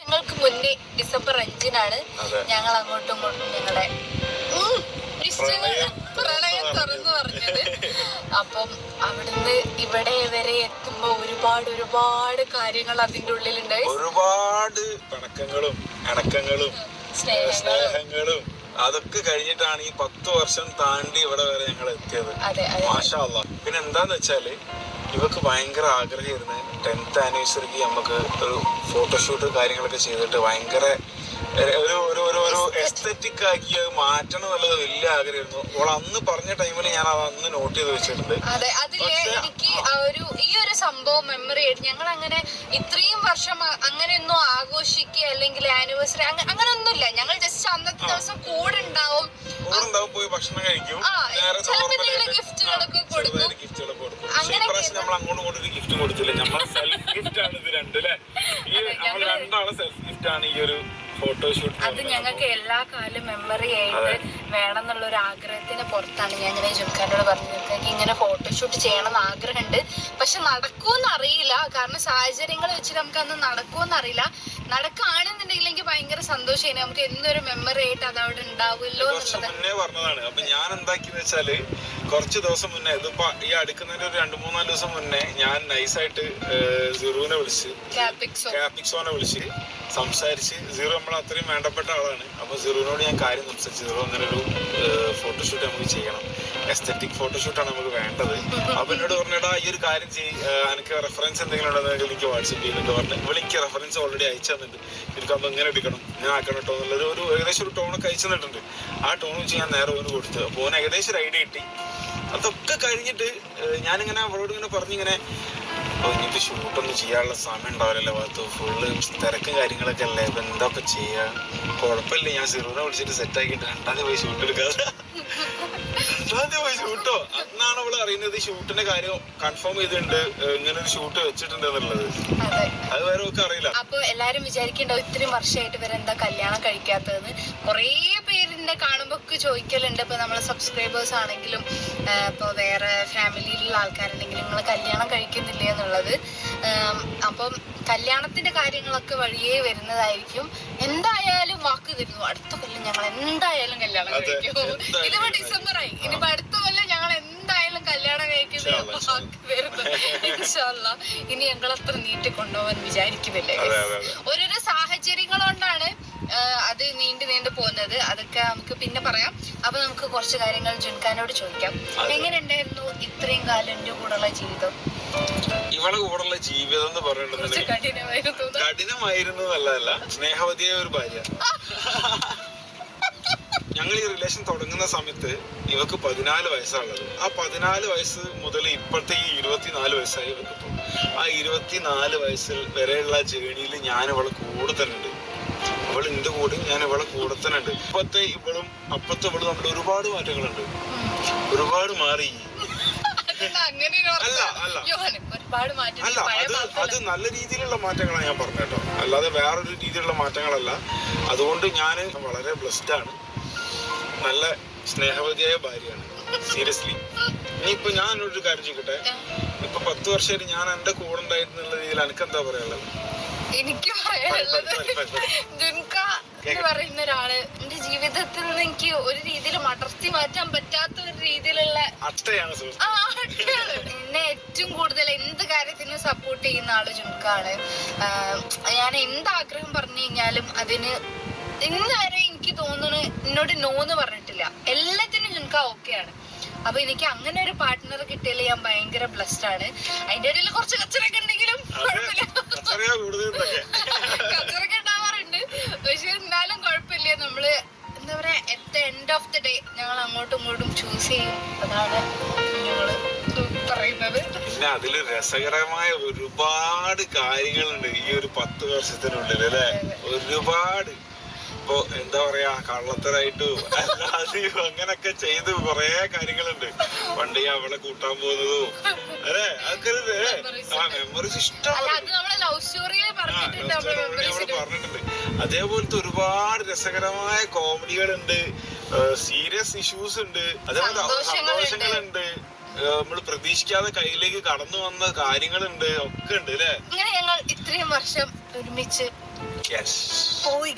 വർഷങ്ങൾക്ക് മുന്നേ ഡിസംബർ അഞ്ചിനാണ് ഞങ്ങൾ അങ്ങോട്ടും ഇങ്ങോട്ടും ഞങ്ങളുടെ പ്രളയം തുറന്നു പറഞ്ഞത്. അപ്പം അവിടുന്ന് ഇവിടെ വരെ എത്തുമ്പോ ഒരുപാട് ഒരുപാട് കാര്യങ്ങൾ അതിന്റെ ഉള്ളിലുണ്ട് ഒരുപാട് പണക്കങ്ങളും അടക്കങ്ങളും സ്നേഹങ്ങളും. അതൊക്കെ കഴിഞ്ഞിട്ടാണ് ഈ പത്ത് വർഷം താണ്ടി ഇവിടെ വരെ ഞങ്ങൾ എത്തിയത് മാഷാ. പിന്നെ എന്താന്ന് വെച്ചാൽ ഇവക്ക് ഭയങ്കര ആഗ്രഹമായിരുന്നു ടെൻത്ത് ആനിവേഴ്സറിക്ക് നമുക്ക് ഒരു ഫോട്ടോഷൂട്ട് കാര്യങ്ങളൊക്കെ ചെയ്തിട്ട് ഭയങ്കര ഒരു ഒരു ഒരു ഒരു എസ്തറ്റിക് ആക്കി അത് മാറ്റണം എന്നുള്ളത് വലിയ ആഗ്രഹമായിരുന്നു. അവൾ അന്ന് പറഞ്ഞ ടൈമിൽ ഞാൻ അത് അന്ന് നോട്ട് ചെയ്ത് വെച്ചിട്ടുണ്ട്. അതെ അതിൽ എനിക്ക് ഒരു ഈ ഒരു സംഭവം മെമ്മറി ആയിട്ട് ഞങ്ങൾ അങ്ങനെ ഇത്രയും വർഷം അങ്ങനെ അങ്ങനെയൊന്നും ആഘോഷിക്കുക അല്ലെങ്കിൽ ആനിവേഴ്സറി അങ്ങനെ ഒന്നുമില്ല ഞങ്ങൾ ജസ്റ്റ് അന്നത്തെ ദിവസം കൂടെ ഉണ്ടാവും ഉണ്ടാവും പോയി ഭക്ഷണം കഴിക്കും. ചിലപ്പോ ഗിഫ്റ്റുകളൊക്കെ കൊടുക്കും. ഇപ്രാവശ്യം നമ്മൾ അങ്ങോട്ട് ഇങ്ങോട്ടും ഒരു ഗിഫ്റ്റ് കൊടുത്തില്ല. നമ്മൾ സെൽഫ് ഗിഫ്റ്റ് ആണ് ഇത് രണ്ട് അല്ലേ? ഈ അതെ, നമ്മൾ രണ്ടാളെ സെൽഫ് ഗിഫ്റ്റ് ആണ് ഈ ഒരു ഫോട്ടോഷൂട്ട് അത് ഞങ്ങൾക്ക് എല്ലാ കാലം മെമ്മറി ആയിട്ട് വേണം എന്നുള്ള ഒരു ആഗ്രഹത്തിന് പുറത്താണ് ഞാൻ ഇങ്ങനെ ജുൽഖാനോട് പറഞ്ഞത്. എനിക്ക് ഇങ്ങനെ ഫോട്ടോഷൂട്ട് ചെയ്യണം എന്ന് ആഗ്രഹമുണ്ട്. പക്ഷെ നടക്കുമെന്ന് അറിയില്ല. കാരണം സാഹചര്യങ്ങൾ വെച്ച് നമുക്ക് അന്ന് നടക്കുമെന്ന് അറിയില്ല. നടക്കുകയാണെന്നുണ്ടെങ്കിൽ എനിക്ക് ഭയങ്കര സന്തോഷമായി നമുക്ക് എന്തൊരു മെമ്മറി ആയിട്ട് അത് അവിടെ ഉണ്ടാവുമല്ലോ എന്നുള്ളത്. പറഞ്ഞതാണ്. അപ്പൊ ഞാൻ എന്താക്കി വെച്ചാൽ കുറച്ച് ദിവസം മുന്നേ ഇതിപ്പോ ഈ അടുക്കുന്നതിന്റെ ഒരു രണ്ടു മൂന്നാൽ ദിവസം മുന്നേ ഞാൻ നൈസായിട്ട് സിറുവിനെ വിളിച്ച് ക്യാപിക്സോനെ വിളിച്ച് സംസാരിച്ച് സീറോ നമ്മൾ അത്രയും വേണ്ടപ്പെട്ട ആളാണ്. അപ്പൊ സീറോനോട് ഞാൻ കാര്യം സംസാരിച്ചു സീറോ അങ്ങനെ ഒരു ഫോട്ടോഷൂട്ട് നമുക്ക് ചെയ്യണം. എസ്തറ്റിക് ഫോട്ടോഷൂട്ടാണ് നമുക്ക് വേണ്ടത്. അപ്പൊ എന്നോട് പറഞ്ഞടാ ഈ ഒരു കാര്യം ചെയ്യ് ഏഹ് എനിക്ക് റെഫറൻസ് എന്തെങ്കിലും ഉണ്ടെങ്കിൽ എനിക്ക് വാട്സപ്പ് ചെയ്യുന്നുണ്ട് പറഞ്ഞു. വിളിക്ക് റെഫറൻസ് ഓൾറെഡി അയച്ചു തന്നിട്ടുണ്ട്. എനിക്ക് അപ്പൊ എങ്ങനെ എടുക്കണം ഞാൻ ആക്കണം കേട്ടോ എന്നുള്ളൊരു ഒരു ഏകദേശം ഒരു ടോണൊക്കെ അയച്ചു തന്നിട്ടുണ്ട്. ആ ടോൺ വെച്ച് ഞാൻ നേരെ ഓന് കൊടുത്തു. അപ്പോൾ ഓന് ഏകദേശം ഒരു ഐഡിയ കിട്ടി. അതൊക്കെ കഴിഞ്ഞിട്ട് ഞാനിങ്ങനെ അവളോട് ഇങ്ങനെ പറഞ്ഞിങ്ങനെ "ഓ, ഇനിയിപ്പോ ഷൂട്ടൊന്നും ചെയ്യാനുള്ള സമയം ഉണ്ടാവില്ലല്ലോ ഭാഗത്ത് ഫുള്ള് തിരക്കും കാര്യങ്ങളൊക്കെ അല്ലേ അപ്പൊ എന്തൊക്കെ ചെയ്യാ? കുഴപ്പമില്ല ഞാൻ സിറൂനെ വിളിച്ചിട്ട് സെറ്റ് ആക്കിയിട്ട് രണ്ടാമത് പോയി ഷൂട്ട് എടുക്കാതെ രണ്ടാമത്തെ പോയി ഷൂട്ടോ അന്നാണ് അവൾ അറിയുന്നത് ഷൂട്ടിന്റെ കാര്യം കൺഫേം ചെയ്തിട്ടുണ്ട് ഇങ്ങനെ ഒരു ഷൂട്ട് വെച്ചിട്ടുണ്ട് എന്നുള്ളത്. അതെ അത് വേറെ ഒക്കെ അറിയില്ല. അപ്പൊ എല്ലാരും വിചാരിക്കണ്ടോ ഇത്രയും വർഷമായിട്ട് എന്താ കല്യാണം കഴിക്കാത്തത് കുറേ പേരിന്റെ കാണുമ്പോ ഒക്കെ ചോദിക്കലുണ്ട്. ഇപ്പൊ നമ്മളെ സബ്സ്ക്രൈബേഴ്സ് ആണെങ്കിലും ഇപ്പോൾ ഇപ്പൊ വേറെ ഫാമിലിയിലുള്ള ആൾക്കാരുണ്ടെങ്കിലും നിങ്ങൾ കല്യാണം കഴിക്കുന്നില്ലേ എന്നുള്ളത്. അപ്പം കല്യാണത്തിന്റെ കാര്യങ്ങളൊക്കെ വഴിയേ വരുന്നതായിരിക്കും. എന്തായാലും വാക്ക് തരുന്നു അടുത്ത കൊല്ലം ഞങ്ങൾ എന്തായാലും കല്യാണം കഴിക്കും. ഇതിപ്പോ ഡിസംബർ ആയി ഇനിയിപ്പോ അടുത്ത കൊല്ലം ഞങ്ങൾ എന്തായാലും കല്യാണം കഴിക്കുന്ന വാക്ക് ഇൻഷാല്ലാ ഇനി ഞങ്ങൾ അത്ര നീട്ടി കൊണ്ടുപോകാൻ വിചാരിക്കുന്നില്ല ഓരോരോ സാഹചര്യങ്ങൾ കൊണ്ടാണ് അത് നീണ്ടു നീണ്ടു പോകുന്നത്. അതൊക്കെ നമുക്ക് പിന്നെ പറയാം. അപ്പൊ നമുക്ക് കുറച്ച് കാര്യങ്ങൾ ജുൻഖാനോട് ചോദിക്കാം. എങ്ങനെയുണ്ടായിരുന്നു എങ്ങനെ ഉണ്ടായിരുന്നു ഇത്രയും കാലം എന്റെ കൂടെയുള്ള ജീവിതം? ഇവളെ കൂടെയുള്ള ജീവിതം എന്ന് പറയുന്നത് കഠിനമായിരുന്നു എന്നല്ല സ്നേഹവതിയായ ഒരു ഭാര്യ. ഞങ്ങൾ ഈ റിലേഷൻ തുടങ്ങുന്ന സമയത്ത് ഇവക്ക് പതിനാല് വയസ്സാണുള്ളത്. ആ പതിനാല് വയസ്സ് മുതൽ ഇപ്പോഴത്തെ ഈ ഇരുപത്തിനാല് വയസ്സായി ഇവക്കിപ്പോൾ ആ ഇരുപത്തിനാല് വയസ്സിൽ വരെയുള്ള ജേണിയിൽ ഞാൻ ഇവളെ കൂടെ തന്നെ ഉണ്ട് എന്റെ കൂടെയും ഞാൻ ഇവളെ കൂടെ തന്നെ ഉണ്ട്. ഇപ്പത്തെ ഇവളും അപ്പത്തെ ഇവളും തമ്മിൽ ഒരുപാട് മാറ്റങ്ങളുണ്ട്. ഒരുപാട് മാറി. അല്ല. അല്ല. അല്ല അത് അത് നല്ല രീതിയിലുള്ള മാറ്റങ്ങളാണ് ഞാൻ പറഞ്ഞ കേട്ടോ. അല്ലാതെ വേറൊരു രീതിയിലുള്ള മാറ്റങ്ങളല്ല. അതുകൊണ്ട് ഞാൻ വളരെ ബ്ലെസ്ഡ് ആണ്. നല്ല സ്നേഹവതിയായ ഭാര്യയാണ്. സീരിയസ്ലി ഇനിയിപ്പോ ഞാൻ ഒരു കാര്യം ചോദിക്കട്ടെ? ഇപ്പൊ പത്ത് വർഷമായിട്ട് ഞാൻ എന്റെ കൂടെ ഉണ്ടായിരുന്നുള്ള രീതിയിൽ എനിക്ക് എന്താ പറയാനുള്ളത്? എനിക്ക് പറയാനുള്ളത് പറ, പറ, പറ. ദുൻക എന്ന് പറയുന്ന ഒരാൾ എന്റെ ജീവിതത്തിൽ നിന്ന് എനിക്ക് ഒരു രീതിയിൽ മടർത്തി മാറ്റാൻ പറ്റാത്ത ഒരു രീതിയിലുള്ള ആ. എന്നെ ഏറ്റവും കൂടുതൽ എന്ത് കാര്യത്തിന് സപ്പോർട്ട് ചെയ്യുന്ന ആൾ ജുൻകാണ്. ആഹ് ഞാൻ എന്ത് ആഗ്രഹം പറഞ്ഞു കഴിഞ്ഞാലും അതിന് ഇന്ന് വരെ എനിക്ക് തോന്നുന്നു എന്നോട് നോന്ന് പറഞ്ഞിട്ടില്ല. എല്ലാത്തിനും ജുൻക ഓക്കെയാണ് അപ്പൊ എനിക്ക് അങ്ങനെ ഒരു പാർട്ട്ണർ കിട്ടിയാൽ ഞാൻ ഭയങ്കര ബ്ലസ്ഡ് ആണ്. അതിന്റെ ഇടയിൽ കുറച്ച് കച്ചറൊക്കെ ഉണ്ടെങ്കിലും കുഴപ്പമില്ല. കച്ചറൊക്കെ ഉണ്ടാവാറുണ്ട്. പക്ഷെ എന്നാലും കുഴപ്പമില്ല. നമ്മൾ എന്താ പറയാ at the end of the day ഞങ്ങൾ അങ്ങോട്ടും ഇങ്ങോട്ടും ചൂസ് ചെയ്യും. അതാണ് ഞങ്ങൾ പറയുന്നത്. പിന്നെ അതിൽ രസകരമായ ഒരുപാട് കാര്യങ്ങളുണ്ട് ഈ ഒരു പത്ത് വർഷത്തിനുള്ളിൽ അല്ലെ? ഒരുപാട്. ഇപ്പൊ എന്താ പറയാ കള്ളത്തരായിട്ടും അല്ലാതെയും അങ്ങനൊക്കെ ചെയ്ത് കൊറേ കാര്യങ്ങളുണ്ട്. പണ്ട് അവളെ കൂട്ടാൻ പോകുന്നതും അല്ലെ? അതൊക്കെ ആ മെമ്മറീസ് ഇഷ്ടം പറഞ്ഞിട്ടുണ്ട് അതേപോലത്തെ ഒരുപാട് രസകരമായ കോമഡികളുണ്ട്. സീരിയസ് ഇഷ്യൂസ് ഉണ്ട്. അതേപോലെ സന്തോഷങ്ങളുണ്ട്. നമ്മൾ പ്രതീക്ഷിക്കാതെ കയ്യിലേക്ക് കടന്നു വന്ന കാര്യങ്ങളുണ്ട്. ഒക്കെ ഉണ്ട് അല്ലേ? ഇങ്ങനെ ഞങ്ങൾ ഇത്രയും വർഷം ഒരുമിച്ച് പോയി